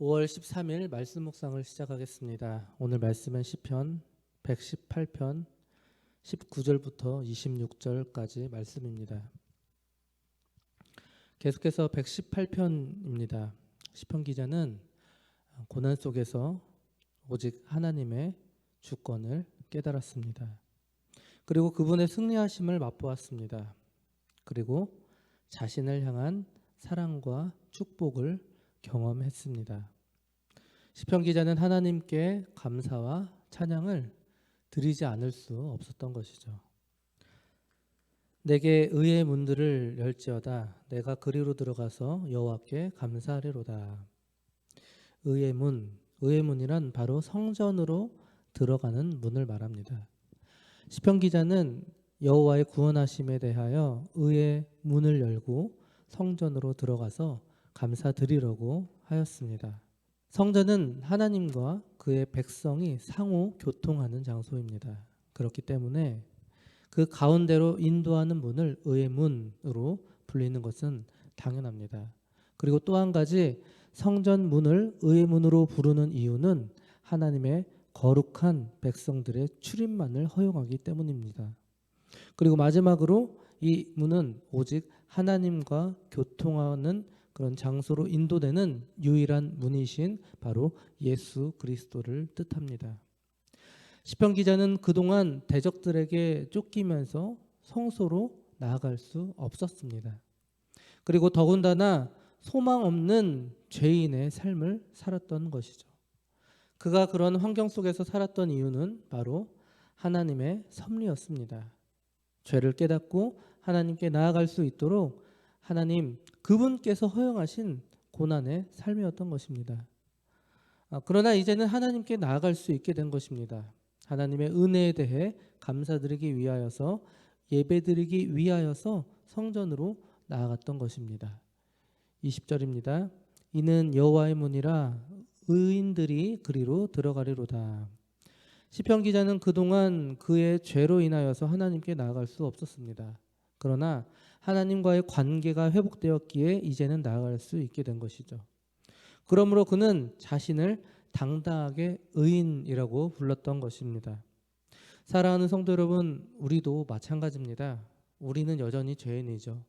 5월 13일 말씀 묵상을 시작하겠습니다. 오늘 말씀은 시편 118편 19절부터 26절까지 말씀입니다. 계속해서 118편입니다. 시편 기자는 고난 속에서 오직 하나님의 주권을 깨달았습니다. 그리고 그분의 승리하심을 맛보았습니다. 그리고 자신을 향한 사랑과 축복을 경험했습니다. 시편 기자는 하나님께 감사와 찬양을 드리지 않을 수 없었던 것이죠. 내게 의의 문들을 열지어다 내가 그리로 들어가서 여호와께 감사하리로다. 의의 문, 의의 문이란 바로 성전으로 들어가는 문을 말합니다. 시편 기자는 여호와의 구원하심에 대하여 의의 문을 열고 성전으로 들어가서 감사드리려고 하였습니다. 성전은 하나님과 그의 백성이 상호 교통하는 장소입니다. 그렇기 때문에 그 가운데로 인도하는 문을 의의 문으로 불리는 것은 당연합니다. 그리고 또 한 가지 성전 문을 의의 문으로 부르는 이유는 하나님의 거룩한 백성들의 출입만을 허용하기 때문입니다. 그리고 마지막으로 이 문은 오직 하나님과 교통하는 그런 장소로 인도되는 유일한 문이신 바로 예수 그리스도를 뜻합니다. 시편 기자는 그동안 대적들에게 쫓기면서 성소로 나아갈 수 없었습니다. 그리고 더군다나 소망 없는 죄인의 삶을 살았던 것이죠. 그가 그런 환경 속에서 살았던 이유는 바로 하나님의 섭리였습니다. 죄를 깨닫고 하나님께 나아갈 수 있도록 하나님 그분께서 허용하신 고난의 삶이었던 것입니다. 아, 그러나 이제는 하나님께 나아갈 수 있게 된 것입니다. 하나님의 은혜에 대해 감사드리기 위하여서 예배드리기 위하여서 성전으로 나아갔던 것입니다. 20절입니다. 이는 여호와의 문이라 의인들이 그리로 들어가리로다. 시편 기자는 그동안 그의 죄로 인하여서 하나님께 나아갈 수 없었습니다. 그러나 하나님과의 관계가 회복되었기에 이제는 나아갈 수 있게 된 것이죠. 그러므로 그는 자신을 당당하게 의인이라고 불렀던 것입니다. 사랑하는 성도 여러분, 우리도 마찬가지입니다. 우리는 여전히 죄인이죠.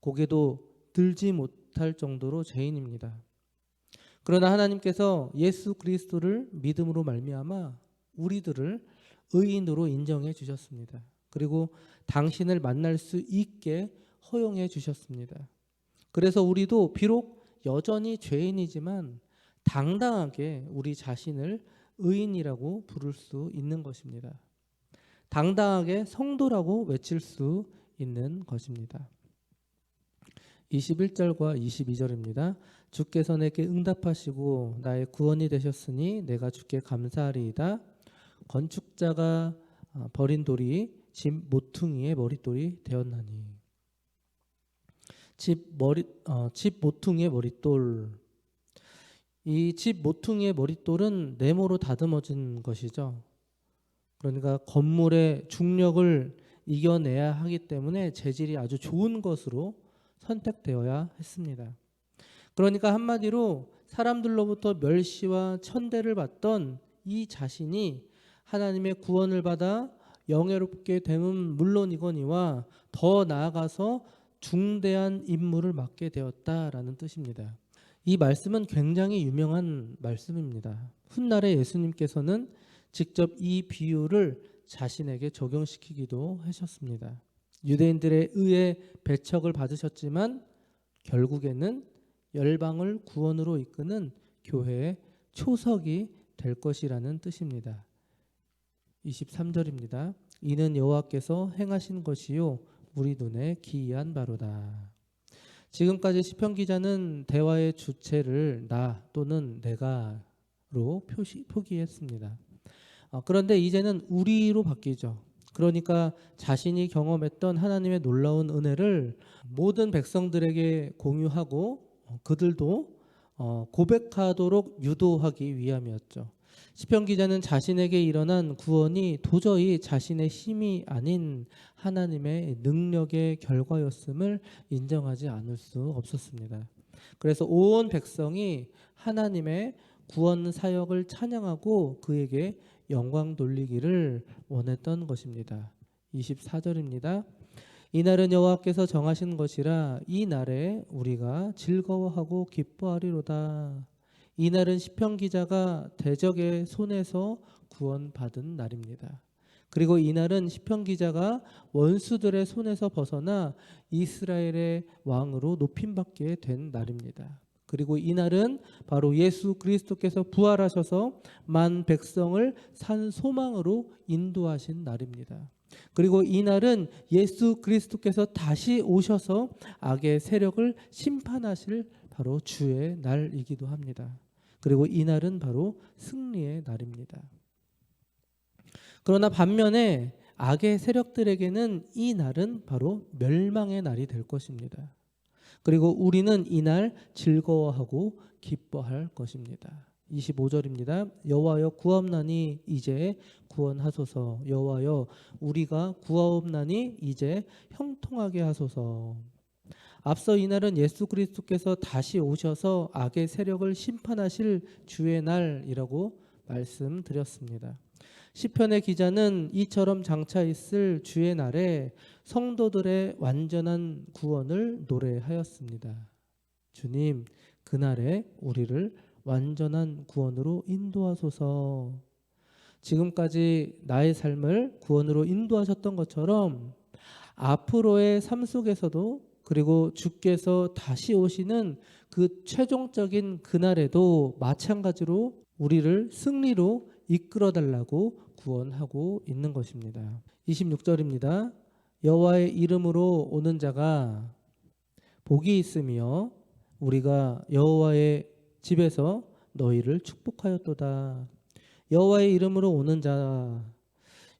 고개도 들지 못할 정도로 죄인입니다. 그러나 하나님께서 예수 그리스도를 믿음으로 말미암아 우리들을 의인으로 인정해 주셨습니다. 그리고 당신을 만날 수 있게 허용해 주셨습니다. 그래서 우리도 비록 여전히 죄인이지만 당당하게 우리 자신을 의인이라고 부를 수 있는 것입니다. 당당하게 성도라고 외칠 수 있는 것입니다. 21절과 22절입니다. 주께서 내게 응답하시고 나의 구원이 되셨으니 내가 주께 감사하리이다. 건축자가 아, 버린 돌이 집 모퉁이의 머릿돌이 되었나니 집 머리 어, 집 모퉁이의 머릿돌 이 집 모퉁이의 머릿돌은 네모로 다듬어진 것이죠. 그러니까 건물의 중력을 이겨내야 하기 때문에 재질이 아주 좋은 것으로 선택되어야 했습니다. 그러니까 한마디로 사람들로부터 멸시와 천대를 받던 이 자신이 하나님의 구원을 받아 영예롭게 됨은 물론이거니와 더 나아가서 중대한 임무를 맡게 되었다라는 뜻입니다. 이 말씀은 굉장히 유명한 말씀입니다. 훗날에 예수님께서는 직접 이 비유를 자신에게 적용시키기도 하셨습니다. 유대인들의 의에 배척을 받으셨지만 결국에는 열방을 구원으로 이끄는 교회의 초석이 될 것이라는 뜻입니다. 23절입니다. 이는 여호와께서 행하신 것이요 우리 눈에 기이한 바로다. 지금까지 시편 기자는 대화의 주체를 나 또는 내가로 표시 표기했습니다. 어, 그런데 이제는 우리로 바뀌죠. 그러니까 자신이 경험했던 하나님의 놀라운 은혜를 모든 백성들에게 공유하고 어, 그들도 어, 고백하도록 유도하기 위함이었죠. 시편 기자는 자신에게 일어난 구원이 도저히 자신의 힘이 아닌 하나님의 능력의 결과였음을 인정하지 않을 수 없었습니다. 그래서 온 백성이 하나님의 구원 사역을 찬양하고 그에게 영광 돌리기를 원했던 것입니다. 24절입니다. 이날은 여호와께서 정하신 것이라 이 날에 우리가 즐거워하고 기뻐하리로다. 이날은 시편 기자가 대적의 손에서 구원받은 날입니다. 그리고 이날은 시편 기자가 원수들의 손에서 벗어나 이스라엘의 왕으로 높임받게 된 날입니다. 그리고 이날은 바로 예수 그리스도께서 부활하셔서 만 백성을 산 소망으로 인도하신 날입니다. 그리고 이날은 예수 그리스도께서 다시 오셔서 악의 세력을 심판하실 바로 주의 날이기도 합니다. 그리고 이날은 바로 승리의 날입니다. 그러나 반면에 악의 세력들에게는 이 날은 바로 멸망의 날이 될 것입니다. 그리고 우리는 이날 즐거워하고 기뻐할 것입니다. 25절입니다. 여호와여 구하옵나니 이제 구원하소서. 여호와여 우리가 구하옵나니 이제 형통하게 하소서. 앞서 이날은 예수 그리스도께서 다시 오셔서 악의 세력을 심판하실 주의 날이라고 말씀드렸습니다. 시편의 기자는 이처럼 장차 있을 주의 날에 성도들의 완전한 구원을 노래하였습니다. 주님, 그날에 우리를 완전한 구원으로 인도하소서. 지금까지 나의 삶을 구원으로 인도하셨던 것처럼 앞으로의 삶 속에서도 그리고 주께서 다시 오시는 그 최종적인 그날에도 마찬가지로 우리를 승리로 이끌어 달라고 구원하고 있는 것입니다. 26절입니다. 여호와의 이름으로 오는 자가 복이 있으며 우리가 여호와의 집에서 너희를 축복하였도다. 여호와의 이름으로 오는 자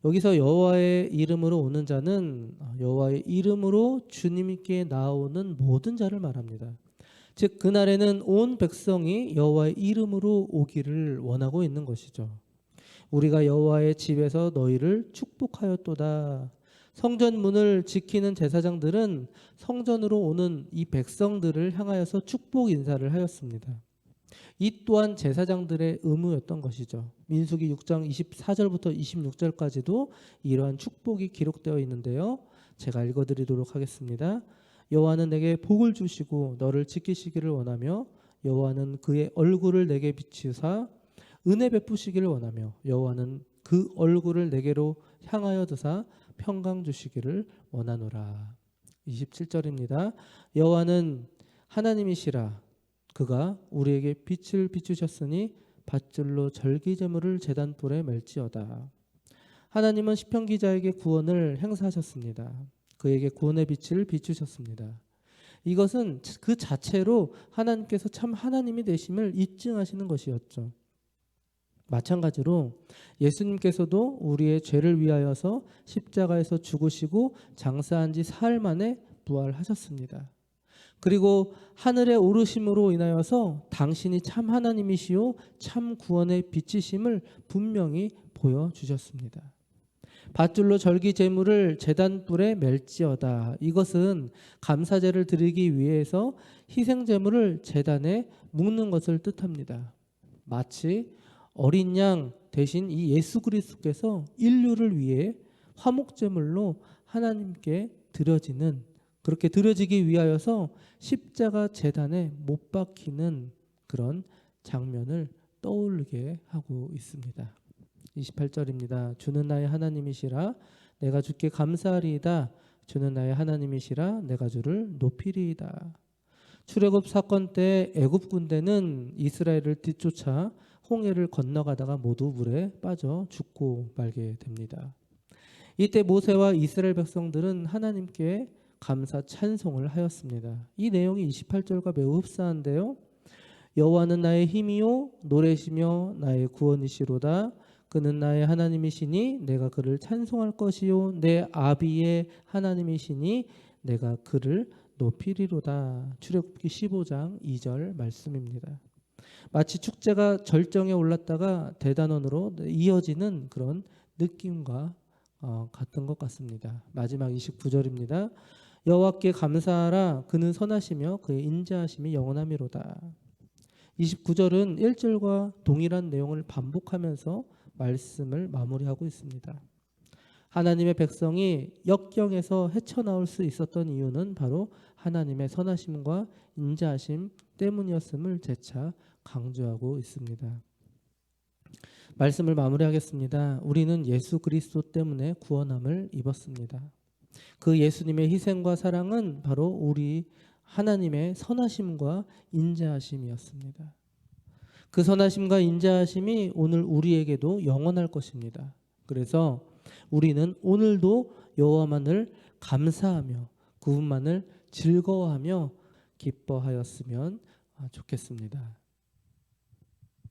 여기서 여호와의 이름으로 오는 자는 여호와의 이름으로 주님께 나오는 모든 자를 말합니다. 즉 그날에는 온 백성이 여호와의 이름으로 오기를 원하고 있는 것이죠. 우리가 여호와의 집에서 너희를 축복하였도다. 성전 문을 지키는 제사장들은 성전으로 오는 이 백성들을 향하여서 축복 인사를 하였습니다. 이 또한 제사장들의 의무였던 것이죠. 민수기 6장 24절부터 26절까지도 이러한 축복이 기록되어 있는데요. 제가 읽어드리도록 하겠습니다. 여호와는 내게 복을 주시고 너를 지키시기를 원하며 여호와는 그의 얼굴을 내게 비추사 은혜 베푸시기를 원하며 여호와는 그 얼굴을 내게로 향하여 드사 평강 주시기를 원하노라. 27절입니다. 여호와는 하나님이시라 그가 우리에게 빛을 비추셨으니 밧줄로 절기 제물을 제단불에 멜지어다. 하나님은 시편 기자에게 구원을 행사하셨습니다. 그에게 구원의 빛을 비추셨습니다. 이것은 그 자체로 하나님께서 참 하나님이 되심을 입증하시는 것이었죠. 마찬가지로 예수님께서도 우리의 죄를 위하여서 십자가에서 죽으시고 장사한 지 사흘 만에 부활하셨습니다. 그리고 하늘에 오르심으로 인하여서 당신이 참 하나님이시요 참 구원의 빛이심을 분명히 보여 주셨습니다. 밧줄로 절기 제물을 제단불에 멜지어다. 이것은 감사제를 드리기 위해서 희생 제물을 제단에 묵는 것을 뜻합니다. 마치 어린 양 대신 이 예수 그리스도께서 인류를 위해 화목 제물로 하나님께 드려지는 그렇게 드려지기 위하여서 십자가 재단에 못 박히는 그런 장면을 떠올리게 하고 있습니다. 28절입니다. 주는 나의 하나님이시라 내가 주께 감사하리이다. 주는 나의 하나님이시라 내가 주를 높이리이다. 출애굽 사건 때 애굽 군대는 이스라엘을 뒤쫓아 홍해를 건너가다가 모두 물에 빠져 죽고 말게 됩니다. 이때 모세와 이스라엘 백성들은 하나님께 감사 찬송을 하였습니다. 이 내용이 28절과 매우 흡사한데요. 여호와는 나의 힘이요 노래시며 나의 구원이시로다. 그는 나의 하나님이시니 내가 그를 찬송할 것이요 내 아비의 하나님이시니 내가 그를 높이리로다. 출애굽기 15장 2절 말씀입니다. 마치 축제가 절정에 올랐다가 대단원으로 이어지는 그런 느낌과 어, 같은 것 같습니다. 마지막 29절입니다. 여호와께 감사하라 그는 선하시며 그의 인자하심이 영원함이로다. 29절은 1절과 동일한 내용을 반복하면서 말씀을 마무리하고 있습니다. 하나님의 백성이 역경에서 헤쳐나올 수 있었던 이유는 바로 하나님의 선하심과 인자하심 때문이었음을 재차 강조하고 있습니다. 말씀을 마무리하겠습니다. 우리는 예수 그리스도 때문에 구원함을 입었습니다. 그 예수님의 희생과 사랑은 바로 우리 하나님의 선하심과 인자하심이었습니다. 그 선하심과 인자하심이 오늘 우리에게도 영원할 것입니다. 그래서 우리는 오늘도 여호와만을 감사하며 그분만을 즐거워하며 기뻐하였으면 좋겠습니다.